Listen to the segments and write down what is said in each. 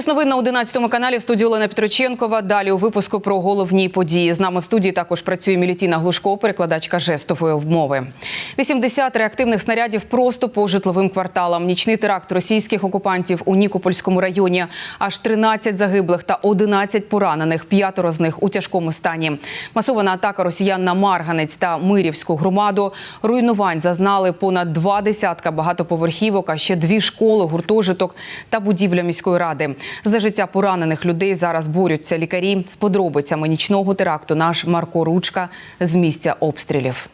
Час новин на 11 каналі в студії Олена Петроченкова. Далі у випуску про головні події. З нами в студії також працює Мілітіна Глушко, перекладачка жестової мови. 80 реактивних снарядів просто по житловим кварталам. Нічний теракт російських окупантів у Нікопольському районі. Аж 13 загиблих та 11 поранених. П'ятеро з них у тяжкому стані. Масована атака росіян на Марганець та Мирівську громаду. Руйнувань зазнали понад два десятка багатоповерхівок, а ще дві школи, гуртожиток та будівля міської ради. За життя поранених людей зараз борються лікарі. З подробицями нічного теракту наш Марко Ручка з місця обстрілів.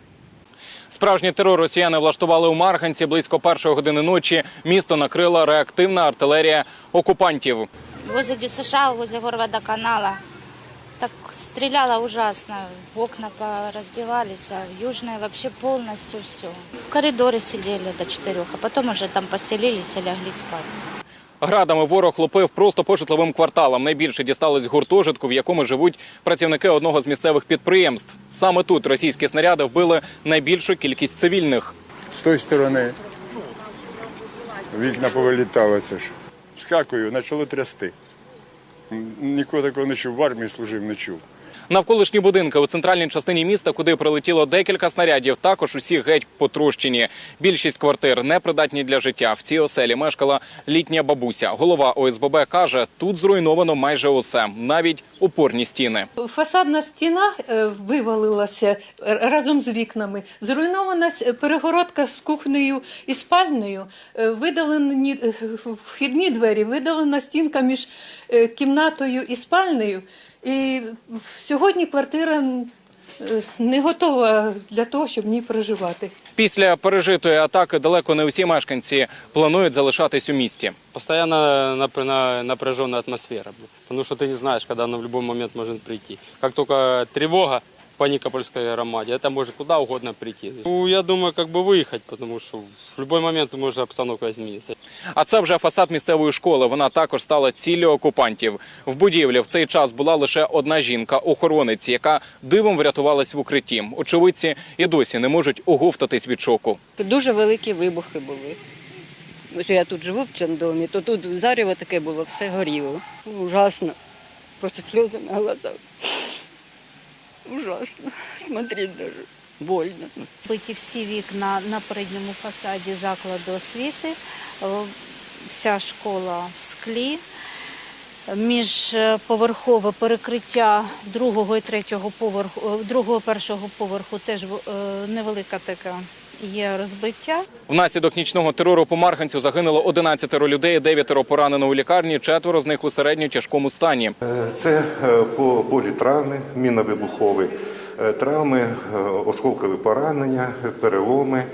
Справжній терор росіяни влаштували у Марганці близько першої години ночі. Місто накрила реактивна артилерія окупантів. возле ДЮСШ, возле горводоканала. Так стреляла ужасно, окна разбивались, а в Южной вообще полностью все. В коридоре сидели до четырех, а потом уже там поселились и лягли спать. Градами ворог лупив просто по житловим кварталам. Найбільше дісталось гуртожитку, в якому живуть працівники одного з місцевих підприємств. Саме тут російські снаряди вбили найбільшу кількість цивільних. З тої сторони вікна повилітали це ж. Скакую, почало трясти. М, Ніколи такого не чув, в армії служив, не чув. Навколишні будинки у центральній частині міста, куди прилетіло декілька снарядів, також усі геть потрощені. Більшість квартир непридатні для життя. В цій оселі мешкала літня бабуся. Голова ОСББ каже, тут зруйновано майже усе, навіть опорні стіни. Фасадна стіна е, вивалилася разом з вікнами. Зруйнована перегородка з кухнею і спальнею. Е, Видалені е, вхідні двері, видалена стінка між е, кімнатою і спальнею. І сьогодні квартира е, не готова для того, щоб в ній проживати. Після пережитої атаки далеко не усі мешканці планують залишатись у місті. Постоянно напряжена на- атмосфера, тому що ти не знаєш, коли она в любой момент може прийти. Як тільки тревога по Никопольской громаде, это может куда угодно прийти. Ну, я думаю, как бы выехать, потому что в любой момент может обстановка измениться. А це вже фасад місцевої школи. Вона також стала ціллю окупантів. В будівлі в цей час була лише одна жінка, охоронець, яка дивом врятувалась в укритті. Очевидці і досі не можуть оговтатись від шоку. Дуже великі вибухи були. Ось я тут живу в цьому домі, то тут зарево таке було, все горіло. Ужасно. Просто сльози на глазах. Ужасно. Смотреть даже. Больно. Биті всі вікна на передньому фасаді закладу освіти, Е, вся школа в склі. Міжповерхове перекриття другого і третього поверху, е, другого першого поверху теж е, невелика така є розбиття. Внаслідок нічного терору по Марганцю загинуло 11 людей, 9 поранено у лікарні, четверо з них у середньо тяжкому стані. Е, Це е, по полі травми, міновибухові е, травми, осколкові поранення, переломи,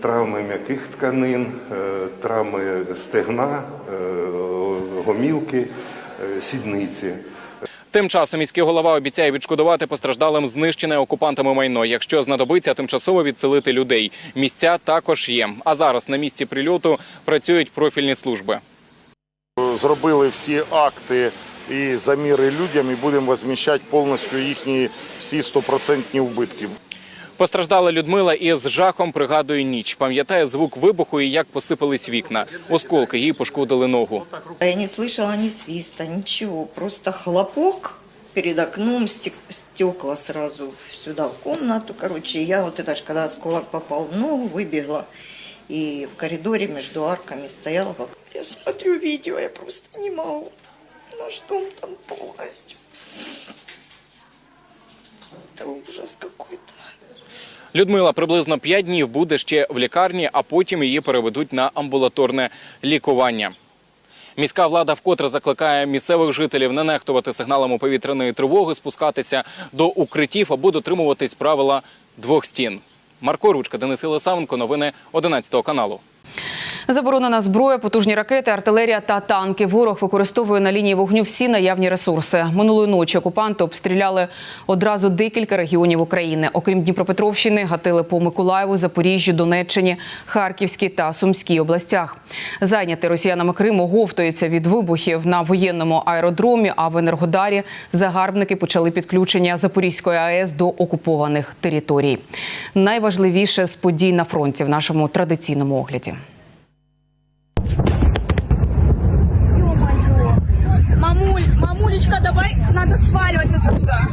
травми м'яких тканин, травми стегна, гомілки, сідниці. Тим часом міський голова обіцяє відшкодувати постраждалим знищене окупантами майно. Якщо знадобиться, тимчасово відселити людей. Місця також є. А зараз на місці прильоту працюють профільні служби. зробили всі акти і заміри людям, і будемо возміщати повністю їхні всі стопроцентні вбитки. Постраждала Людмила і з жахом пригадує ніч. Пам'ятає звук вибуху і як посипались вікна. Осколки їй пошкодили ногу. Я не слышала ни свиста, ничего. Просто хлопок перед окном, стек- стекла сразу сюда в комнату. Короче, я вот это ж, когда осколок попал в ногу, выбегла. И в коридоре между арками стояла. как- Я смотрю видео, я просто не могу. Наш дом там полностью. Это ужас какой-то. Людмила приблизно 5 днів буде ще в лікарні, а потім її переведуть на амбулаторне лікування. Міська влада вкотре закликає місцевих жителів не нехтувати сигналами повітряної тривоги, спускатися до укриттів або дотримуватись правила двох стін. Марко Ручка, Денис Ілисавенко, новини 11 каналу. Заборонена зброя, потужні ракети, артилерія та танки. Ворог використовує на лінії вогню всі наявні ресурси. Минулої ночі окупанти обстріляли одразу декілька регіонів України. Окрім Дніпропетровщини, гатили по Миколаєву, Запоріжжю, Донеччині, Харківській та Сумській областях. Зайнятий росіянами Крим оговтується від вибухів на воєнному аеродромі. А в Енергодарі загарбники почали підключення Запорізької АЕС до окупованих територій. Найважливіше з подій на фронті в нашому традиційному огляді. Вовочка, давай, надо сваливать отсюда.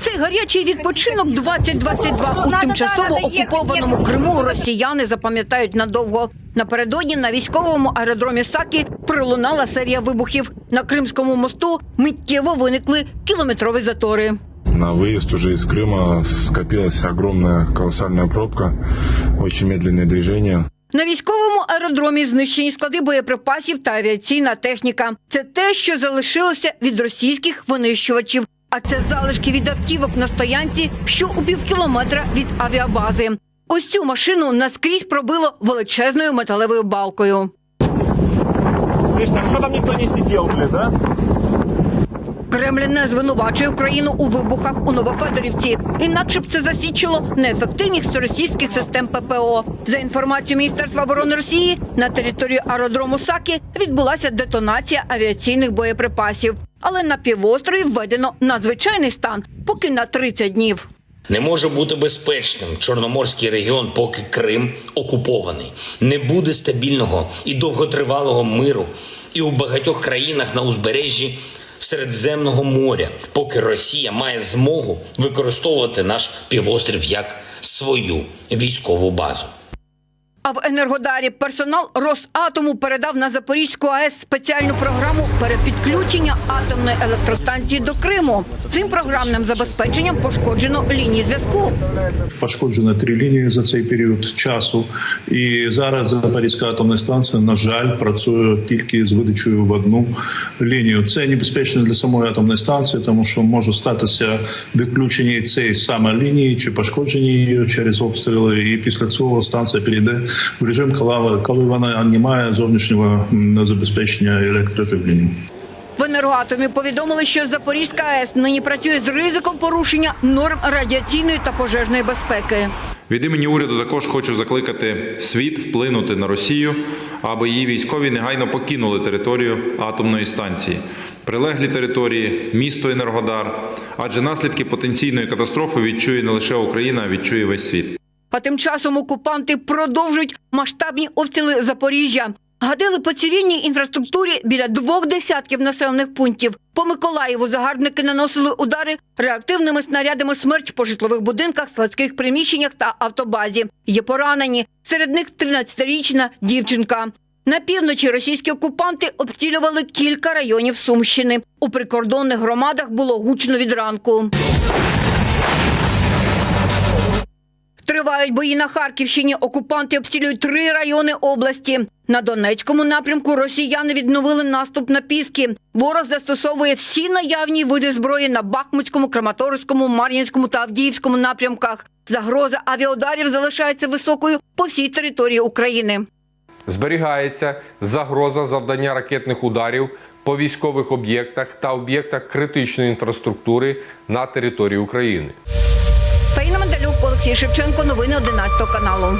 Цей гарячий відпочинок 2022 у тимчасово окупованому Криму росіяни запам'ятають надовго. Напередодні на військовому аеродромі Сакі пролунала серія вибухів. На Кримському мосту миттєво виникли кілометрові затори. На выезд уже из Крыма скопилась огромная колоссальная пробка, очень медленное движение. На військовому аеродромі знищені склади боєприпасів та авіаційна техніка. Це те, що залишилося від російських винищувачів. А це залишки від автівок на стоянці, що у півкілометра від авіабази. Ось цю машину наскрізь пробило величезною металевою балкою. Слышь, так что там никто не сидел, блин, да? Кремль не звинувачує Україну у вибухах у Новофедорівці. Інакше б це засвідчило неефективність російських систем ППО. За інформацією Міністерства оборони Росії, на території аеродрому Сакі відбулася детонація авіаційних боєприпасів. Але на півострові введено надзвичайний стан, поки на 30 днів. Не може бути безпечним Чорноморський регіон, поки Крим окупований. Не буде стабільного і довготривалого миру і у багатьох країнах на узбережжі Середземного моря, поки Росія має змогу використовувати наш півострів як свою військову базу. А в Енергодарі персонал Росатому передав на Запорізьку АЕС спеціальну програму перепідключення атомної електростанції до Криму. Цим програмним забезпеченням пошкоджено лінії зв'язку. Пошкоджено три лінії за цей період часу. І зараз Запорізька атомна станція, на жаль, працює тільки з видачею в одну лінію. Це небезпечно для самої атомної станції, тому що може статися відключення і цієї саме лінії чи пошкодження її через обстріли. І після цього станція перейде режим, коли, коли вона не має зовнішнього забезпечення електроживлення. В енергоатомі повідомили, що Запорізька АЕС нині працює з ризиком порушення норм радіаційної та пожежної безпеки. Від імені уряду також хочу закликати світ вплинути на Росію, аби її військові негайно покинули територію атомної станції, прилеглі території, місто Енергодар, адже наслідки потенційної катастрофи відчує не лише Україна, а відчує весь світ. А тим часом окупанти продовжують масштабні обстріли Запоріжжя. Гадили по цивільній інфраструктурі біля двох десятків населених пунктів. По Миколаєву загарбники наносили удари реактивними снарядами смерч по житлових будинках, складських приміщеннях та автобазі. Є поранені. Серед них 13-річна дівчинка. На півночі російські окупанти обстрілювали кілька районів Сумщини. У прикордонних громадах було гучно від ранку. Тривають бої на Харківщині. Окупанти обстрілюють три райони області. На Донецькому напрямку росіяни відновили наступ на Піски. Ворог застосовує всі наявні види зброї на Бахмутському, Краматорському, Мар'їнському та Авдіївському напрямках. Загроза авіаударів залишається високою по всій території України. Зберігається загроза завдання ракетних ударів по військових об'єктах та об'єктах критичної інфраструктури на території України. Олексій Шевченко. Новини 11 каналу.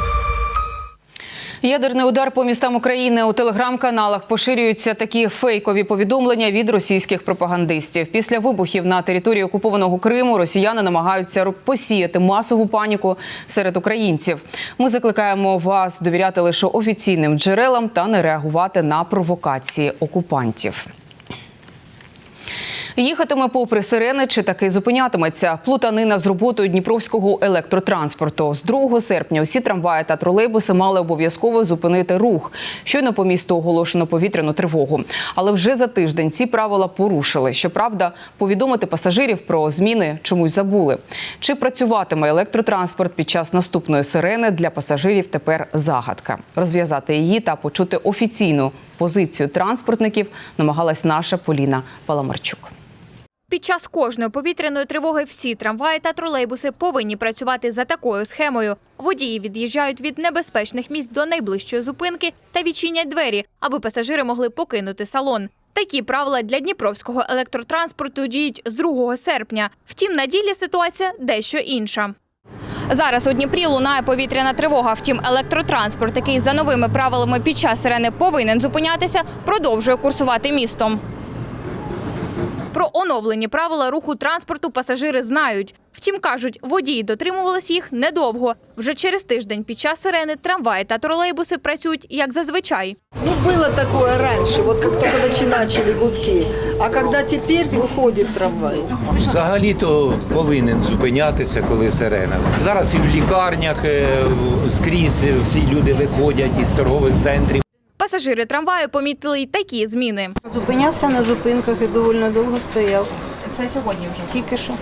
Ядерний удар по містам України у телеграм-каналах поширюються такі фейкові повідомлення від російських пропагандистів. Після вибухів на території окупованого Криму росіяни намагаються посіяти масову паніку серед українців. Ми закликаємо вас довіряти лише офіційним джерелам та не реагувати на провокації окупантів. Їхатиме попри сирени чи таки зупинятиметься. Плутанина з роботою дніпровського електротранспорту. З 2 серпня усі трамваї та тролейбуси мали обов'язково зупинити рух. Щойно по місту оголошено повітряну тривогу. Але вже за тиждень ці правила порушили. Щоправда, повідомити пасажирів про зміни чомусь забули. Чи працюватиме електротранспорт під час наступної сирени для пасажирів тепер загадка. Розв'язати її та почути офіційну позицію транспортників намагалась наша Поліна Паламарчук. Під час кожної повітряної тривоги всі трамваї та тролейбуси повинні працювати за такою схемою. Водії від'їжджають від небезпечних місць до найближчої зупинки та відчинять двері, аби пасажири могли покинути салон. Такі правила для дніпровського електротранспорту діють з 2 серпня. Втім, на ділі ситуація дещо інша. Зараз у Дніпрі лунає повітряна тривога. Втім, електротранспорт, який за новими правилами під час сирени повинен зупинятися, продовжує курсувати містом. Про оновлені правила руху транспорту пасажири знають. Втім, кажуть, водії дотримувались їх недовго. Вже через тиждень під час сирени трамваї та тролейбуси працюють як зазвичай. Ну, было такое раньше, вот как только начи- гудки. А когда теперь выходит трамвай? Взагалі-то повинен зупинятися, коли сирена. Зараз і в лікарнях е, скрізь всі люди виходять із торгових центрів. Пасажири трамваю помітили й такі зміни. Зупинявся на зупинках і доволі довго стояв. Це сьогодні вже. Тільки що.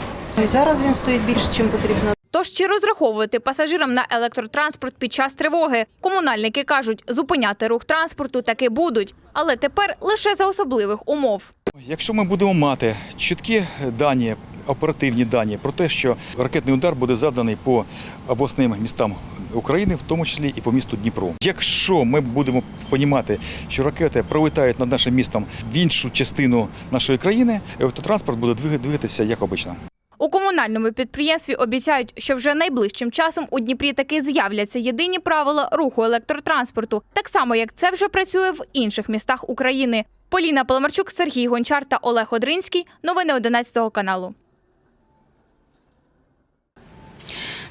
І зараз він стоїть більше, ніж потрібно. Тож чи розраховувати пасажирам на електротранспорт під час тривоги? Комунальники кажуть, зупиняти рух транспорту таки будуть, але тепер лише за особливих умов. Якщо ми будемо мати чіткі дані, оперативні дані про те, що ракетний удар буде завданий по обласним містам України, в тому числі і по місту Дніпро. Якщо ми будемо розуміти, що ракети пролетають над нашим містом в іншу частину нашої країни, автотранспорт буде двиг- двигатися як обично. У комунальному підприємстві обіцяють, що вже найближчим часом у Дніпрі таки з'являться єдині правила руху електротранспорту, так само як це вже працює в інших містах України. Поліна Паламарчук, Сергій Гончар та Олег Одринський. Новини 11 каналу.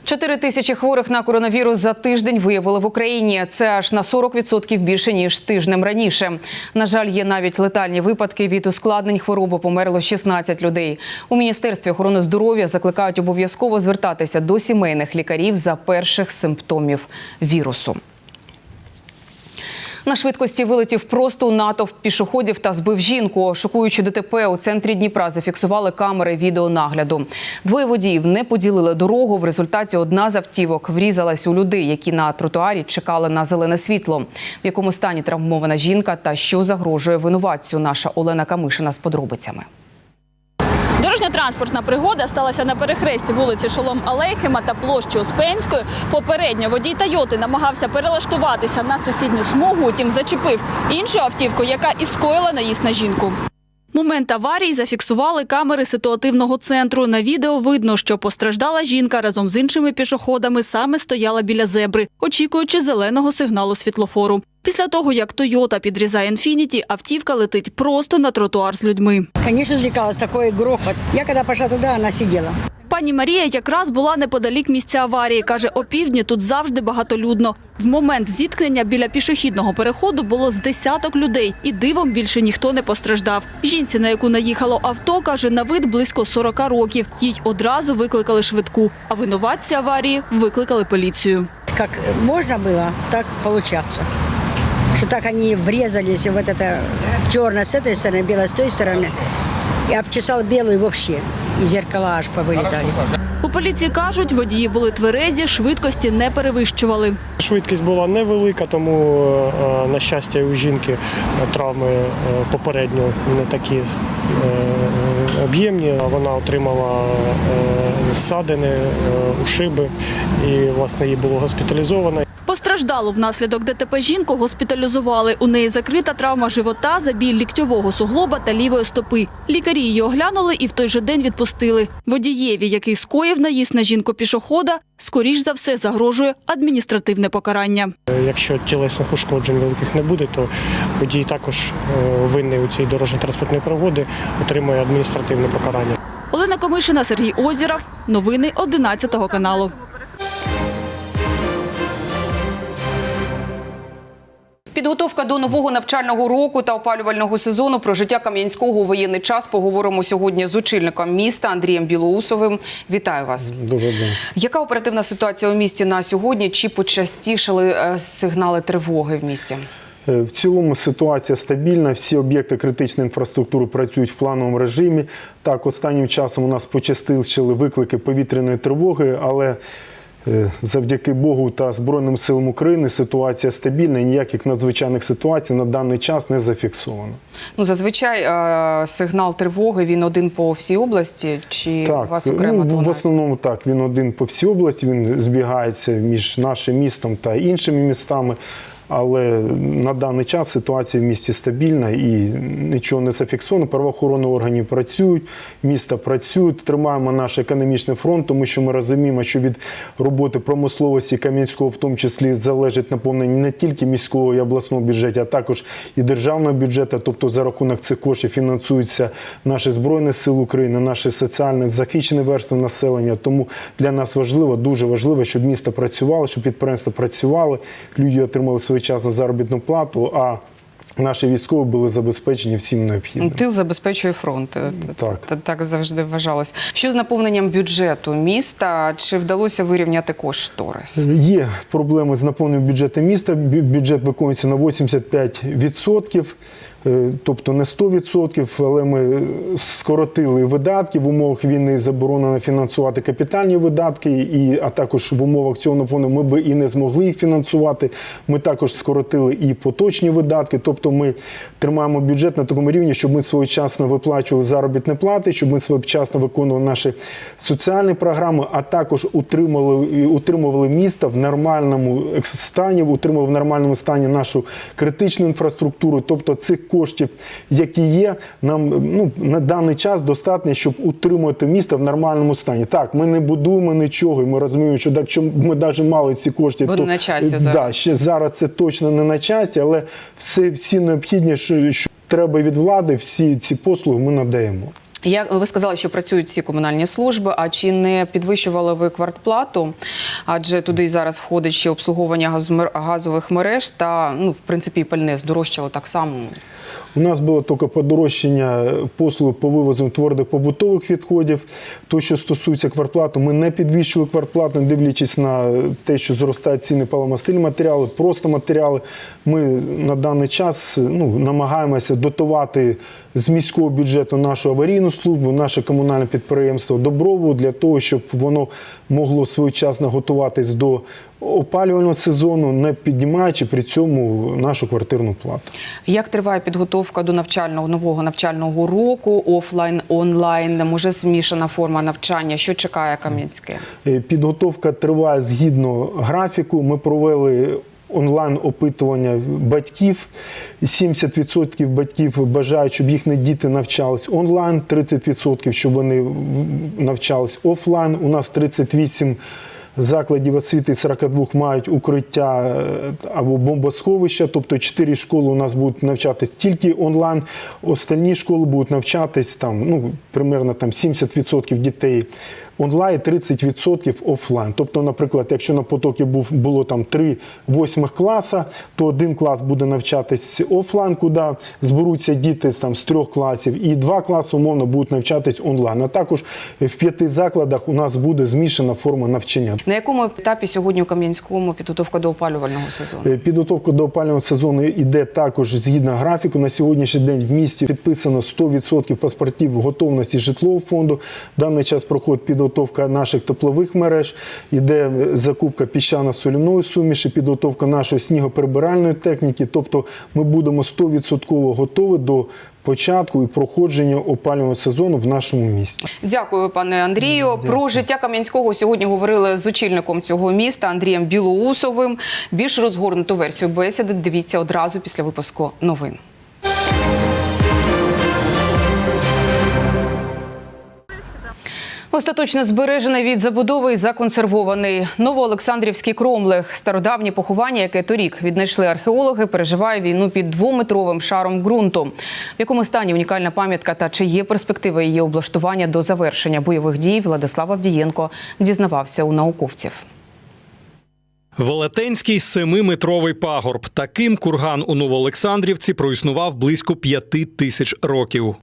Чотири тисячі хворих на коронавірус за тиждень виявили в Україні. Це аж на 40% більше ніж тижнем раніше. На жаль, є навіть летальні випадки. Від ускладнень хвороби померло 16 людей. У міністерстві охорони здоров'я закликають обов'язково звертатися до сімейних лікарів за перших симптомів вірусу. На швидкості вилетів просто у натовп пішоходів та збив жінку. Шокуючи ДТП у центрі Дніпра зафіксували камери відеонагляду. Двоє водіїв не поділили дорогу. В результаті одна з автівок врізалась у людей, які на тротуарі чекали на зелене світло. В якому стані травмована жінка та що загрожує винуватцю. Наша Олена Камишина з подробицями. Дорожньо-транспортна пригода сталася на перехресті вулиці Шолом Алейхема та площі Успенської. Попередньо водій Тойоти намагався перелаштуватися на сусідню смугу, утім зачепив іншу автівку, яка і скоїла наїзд на жінку. Момент аварії зафіксували камери ситуативного центру. На відео видно, що постраждала жінка разом з іншими пішоходами саме стояла біля зебри, очікуючи зеленого сигналу світлофору. Після того, як Тойота підрізає інфініті, автівка летить просто на тротуар з людьми. Конечно, злякалась, такой грохот. Я когда пошла туда, она сидела. Пані Марія якраз була неподалік місця аварії. Каже, опівдні тут завжди багатолюдно. В момент зіткнення біля пішохідного переходу було з десяток людей, і дивом більше ніхто не постраждав. Жінці, на яку наїхало авто, каже, на вид близько 40 років. Їй одразу викликали швидку, а винуватці аварії викликали поліцію. Как можно было так получаться Что так они врезались в это черное с этой стороны, белое с той стороны. И обчесал белую вообще. И зеркала аж повылетали. У поліції кажуть, водії були тверезі, швидкості не перевищували. Швидкість була невелика, тому, е, на щастя, у жінки е, травми е, попередньо не такі е, об'ємні. Вона отримала е, ссадини, е, ушиби і власне її було госпіталізовано. Постраждалу внаслідок ДТП жінку госпіталізували. У неї закрита травма живота, забій ліктьового суглоба та лівої стопи. Лікарі її оглянули і в той же день відпустили. Водієві, який скоїв наїзд на жінку пішохода, скоріш за все загрожує адміністративне покарання. Якщо тілесних ушкоджень великих не буде, то водій також е, винний у цій дорожньо-транспортній пригоді отримує адміністративне покарання. Олена Комишина, Сергій Озіров. Новини 11 каналу. Підготовка до нового навчального року та опалювального сезону про життя Кам'янського у воєнний час поговоримо сьогодні з очільником міста Андрієм Білоусовим. Вітаю вас. Дуже. Яка оперативна ситуація у місті на сьогодні? Чи почастішали е, сигнали тривоги в місті? Е, В цілому ситуація стабільна. Всі об'єкти критичної інфраструктури працюють в плановому режимі. Так, останнім часом у нас почастили виклики повітряної тривоги, але завдяки Богу та Збройним силам України ситуація стабільна і ніяких надзвичайних ситуацій на даний час не зафіксовано. Ну зазвичай е, сигнал тривоги він один по всій області, чи у вас окремо ну, в основному так. Він один по всій області. Він збігається між нашим містом та іншими містами. Але на даний час ситуація в місті стабільна і нічого не зафіксовано. Правоохоронні органи працюють, міста працюють. Тримаємо наш економічний фронт, тому що ми розуміємо, що від роботи промисловості Кам'янського, в тому числі, залежить наповнення не тільки міського і обласного бюджету, а також і державного бюджету. Тобто за рахунок цих коштів фінансуються наші збройні сили України, наші соціально захищені верстви населення. Тому для нас важливо, дуже важливо, щоб місто працювало, щоб підприємства працювали, люди отримали своєчасну заробітну плату. А наші військові були забезпечені всім необхідним. Тил забезпечує фронт. Е, Так. Так завжди вважалось. Що з наповненням бюджету міста? Чи вдалося вирівняти кошторис? Є проблеми з наповненням бюджету міста. Бюджет виконується на 85%, е, тобто не 100%, але ми скоротили видатки. В умовах війни заборонено фінансувати капітальні видатки, і, а також в умовах цього наповнення ми би і не змогли їх фінансувати. Ми також скоротили і поточні видатки. Тобто ми тримаємо бюджет на такому рівні, щоб ми своєчасно виплачували заробітні плати, щоб ми своєчасно виконували наші соціальні програми, а також утримували, утримували місто в нормальному стані, утримували в нормальному стані нашу критичну інфраструктуру. Тобто цих коштів, які є, нам ну, на даний час достатньо, щоб утримувати місто в нормальному стані. Так, ми не будуємо нічого, і ми розуміємо, що якщо ми навіть мали ці кошти, Буде то на часі да, зараз. ще зараз це точно не на часі, але все, всі необхідні, що, що треба від влади, всі ці послуги ми надаємо. Я ви сказали, що працюють всі комунальні служби. А чи не підвищували ви квартплату? Адже туди зараз входить ще обслуговування газових мереж та ну в принципі пальне здорожчало так само. У нас було тільки подорожчання послуг по вивозу твердих побутових відходів. То, що стосується квартплату, ми не підвищили квартплату, не дивлячись на те, що зростають ціни паливомастильні матеріали, просто матеріали. Ми на даний час ну, намагаємося дотувати з міського бюджету нашу аварійну службу, наше комунальне підприємство Доброву для того, щоб воно могло своєчасно готуватись до опалювального сезону, не піднімаючи при цьому нашу квартирну плату. Як триває підготовка до навчального нового навчального року? Офлайн, онлайн, може змішана форма навчання? Що чекає Кам'янське? Е, Підготовка триває згідно графіку. Ми провели онлайн опитування батьків. 70% батьків бажають, щоб їхні діти навчались онлайн, 30% щоб вони навчались офлайн. У нас 38 закладів освіти 42 мають укриття е, або бомбосховища, тобто 4 школи у нас будуть навчатись тільки онлайн, остальні школи будуть навчатись там, ну, примерно там 70% дітей онлайн, 30% офлайн. Тобто, наприклад, якщо на потокі був, було там 3 восьмих класа, то один клас буде навчатись офлайн, куди зберуться діти там, з трьох класів, і два класи умовно будуть навчатись онлайн. А також в п'яти закладах у нас буде змішана форма навчання. На якому етапі сьогодні у Кам'янському підготовка до опалювального сезону? Е, Підготовка до опалювального сезону йде також згідно графіку. На сьогоднішній день в місті підписано 100% паспортів готовності житлового фонду. В даний час проходить підготовка наших теплових мереж, йде закупка піщано-соляної суміші, підготовка нашої снігоприбиральної техніки. Тобто ми будемо 100% готові до початку і проходження опалювального сезону в нашому місті. Дякую, пане Андрію. Про життя Кам'янського сьогодні говорили з очільником цього міста Андрієм Білоусовим. Більш розгорнуту версію бесіди дивіться одразу після випуску новин. Остаточно збережений від забудови і законсервований новоолександрівський кромлех. Стародавнє поховання, яке торік віднайшли археологи, переживає війну під двометровим шаром ґрунту. В якому стані унікальна пам'ятка та чи є перспективи її облаштування до завершення бойових дій, Владислав Авдієнко дізнавався у науковців. Велетенський семиметровий пагорб. Таким курган у Новоолександрівці проіснував близько п'яти тисяч років.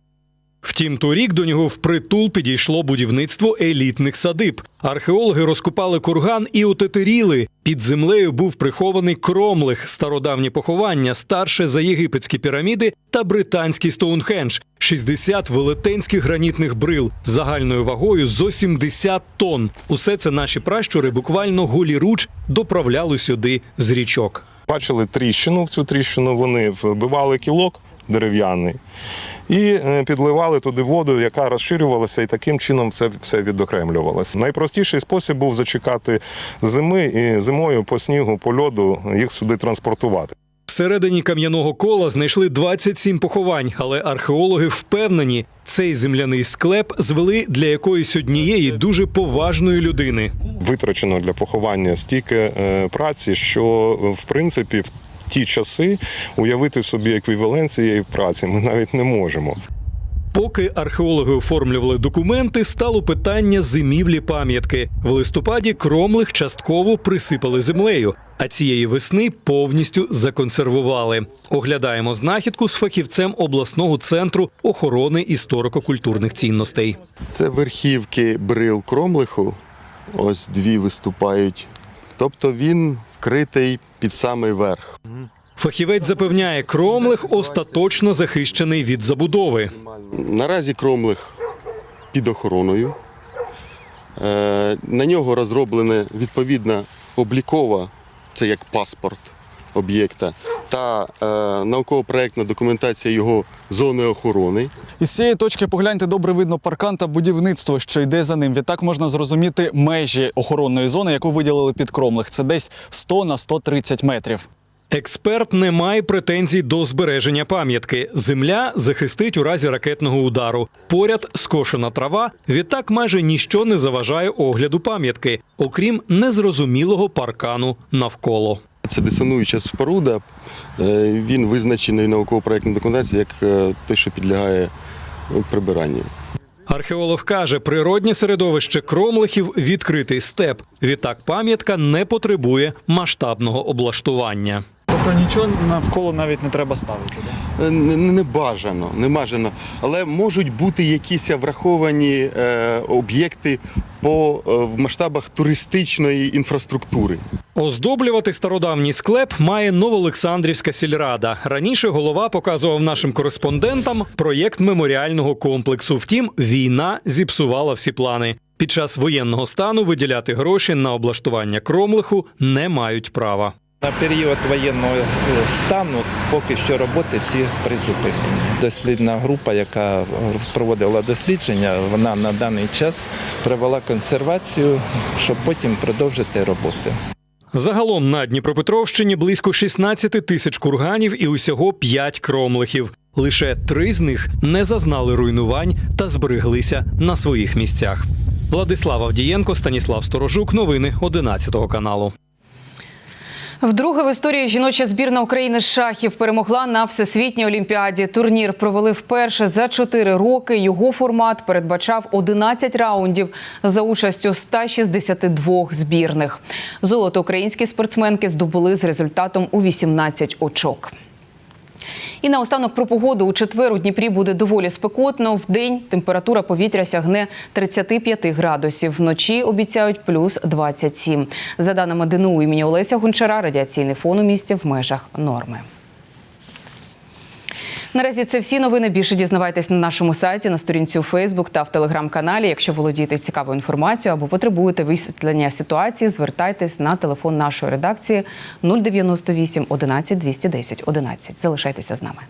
Втім, торік до нього впритул підійшло будівництво елітних садиб. Археологи розкопали курган і отетеріли. Під землею був прихований кромлих, стародавнє поховання, старше за єгипетські піраміди та британський Стоунхендж. 60 велетенських гранітних брил загальною вагою зо 70 тонн. Усе це наші пращури буквально голіруч доправляли сюди з річок. Бачили тріщину. В цю тріщину вони вбивали кілок, дерев'яний. І е, підливали туди воду, яка розширювалася, і таким чином це все відокремлювалося. Найпростіший спосіб був зачекати зими і зимою по снігу, по льоду їх сюди транспортувати. Всередині кам'яного кола знайшли 27 поховань, але археологи впевнені, цей земляний склеп звели для якоїсь однієї дуже поважної людини. Витрачено для поховання стільки е, праці, що в принципі в ті часи уявити собі еквівалент цієї праці ми навіть не можемо. Поки археологи оформлювали документи, стало питання зимівлі пам'ятки. В листопаді кромлих частково присипали землею, а цієї весни повністю законсервували. Оглядаємо знахідку з фахівцем обласного центру охорони історико-культурних цінностей. Це верхівки брил кромлиху. Ось дві виступають. Тобто він вкритий під самий верх. Фахівець запевняє, кромлих остаточно захищений від забудови. Наразі кромлих під охороною. Е, На нього розроблена відповідна облікова, це як паспорт об'єкта, та е, науково-проектна документація його зони охорони. Із цієї точки погляньте добре видно паркан та будівництво, що йде за ним. Відтак можна зрозуміти межі охоронної зони, яку виділили під Кромлих. Це десь 100 на 130 метрів. Експерт не має претензій до збереження пам'ятки. Земля захистить у разі ракетного удару. Поряд скошена трава. Відтак майже ніщо не заважає огляду пам'ятки, окрім незрозумілого паркану навколо. Це дисонуюча споруда. Е, Він визначений науково-проектною документацією як те, що підлягає прибиранню. Археолог каже, природнє середовище кромлихів відкритий степ. Відтак пам'ятка не потребує масштабного облаштування. Тобто нічого навколо навіть не треба ставити. Е, Не, не, не бажано, не бажано. Але можуть бути якісь враховані е, об'єкти по е, в масштабах туристичної інфраструктури. Оздоблювати стародавній склеп має Новоолександрівська сільрада. Раніше голова показував нашим кореспондентам проєкт меморіального комплексу. Втім, війна зіпсувала всі плани. Під час воєнного стану виділяти гроші на облаштування кромлиху не мають права. На період воєнного стану поки що роботи всі призупинені. Дослідна група, яка проводила дослідження, вона на даний час провела консервацію, щоб потім продовжити роботи. Загалом на Дніпропетровщині близько 16 тисяч курганів і усього 5 кромлихів. Лише три з них не зазнали руйнувань та збереглися на своїх місцях. Владислав Авдієнко, Станіслав Сторожук. Новини 11 каналу. Вдруге в історії жіноча збірна України з шахів перемогла на всесвітній олімпіаді. Турнір провели вперше за чотири роки. Його формат передбачав 11 раундів за участю 162 збірних. Золото українські спортсменки здобули з результатом у 18 очок. І наостанок про погоду у четвер у Дніпрі буде доволі спекотно. В день температура повітря сягне 35 градусів. Вночі обіцяють плюс 27. За даними ДНУ імені Олеся Гончара, радіаційний фон у місті в межах норми. Наразі це всі новини. Більше дізнавайтесь на нашому сайті, на сторінці у Фейсбук та в телеграм-каналі. Якщо володієте цікавою інформацією або потребуєте висвітлення ситуації, звертайтесь на телефон нашої редакції 098 11 210 11. Залишайтеся з нами.